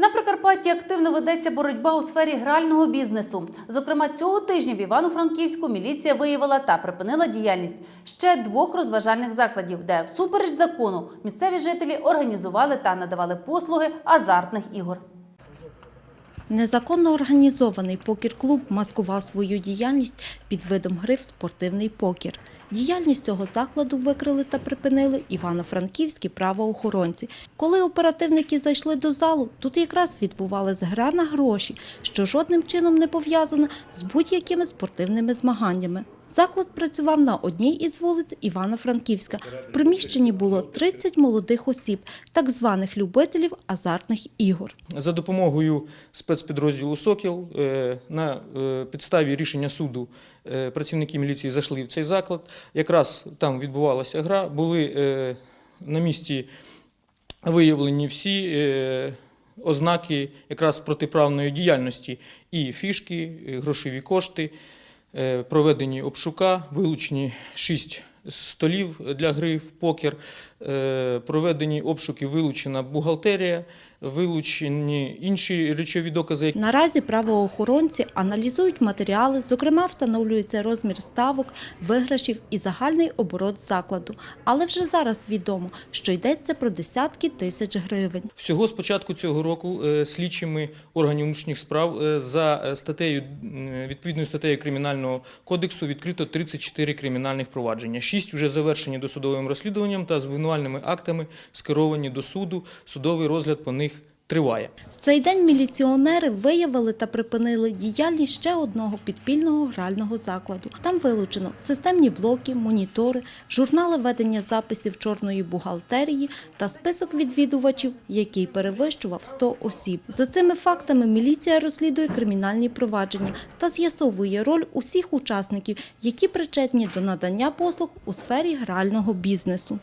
На Прикарпатті активно ведеться боротьба у сфері грального бізнесу. Зокрема, цього тижня в Івано-Франківську міліція виявила та припинила діяльність ще двох розважальних закладів, де всупереч закону місцеві жителі організували та надавали послуги азартних ігор. Незаконно організований покер-клуб маскував свою діяльність під видом гри в спортивний покер. Діяльність цього закладу викрили та припинили івано-франківські правоохоронці. Коли оперативники зайшли до залу, тут якраз відбувалась гра на гроші, що жодним чином не пов'язана з будь-якими спортивними змаганнями. Заклад працював на одній із вулиць Івано-Франківська. В приміщенні було 30 молодих осіб, так званих любителів азартних ігор. За допомогою спецпідрозділу Сокіл е, на е, підставі рішення суду е, працівники міліції зайшли в цей заклад. Якраз там відбувалася гра, були на місці виявлені всі ознаки якраз протиправної діяльності і фішки, і грошові кошти, проведені обшука, вилучені шість столів для гри в покер, е, проведені обшуки, вилучена бухгалтерія, вилучені інші речові докази, Наразі правоохоронці аналізують матеріали, зокрема встановлюється розмір ставок, виграшів і загальний оборот закладу. Але вже зараз відомо, що йдеться про десятки тисяч гривень. Всього з початку цього року е, слідчими органів внутрішніх справ е, за е, статтею відповідною статтею кримінального кодексу відкрито 34 кримінальних провадження. Шість вже завершені досудовим розслідуванням та з обвинувальними актами скеровані до суду. Судовий розгляд по них триває. В цей день міліціонери виявили та припинили діяльність ще одного підпільного грального закладу. Там вилучено системні блоки, монітори, журнали ведення записів чорної бухгалтерії та список відвідувачів, який перевищував 100 осіб. За цими фактами міліція розслідує кримінальні провадження та з'ясовує роль усіх учасників, які причетні до надання послуг у сфері грального бізнесу.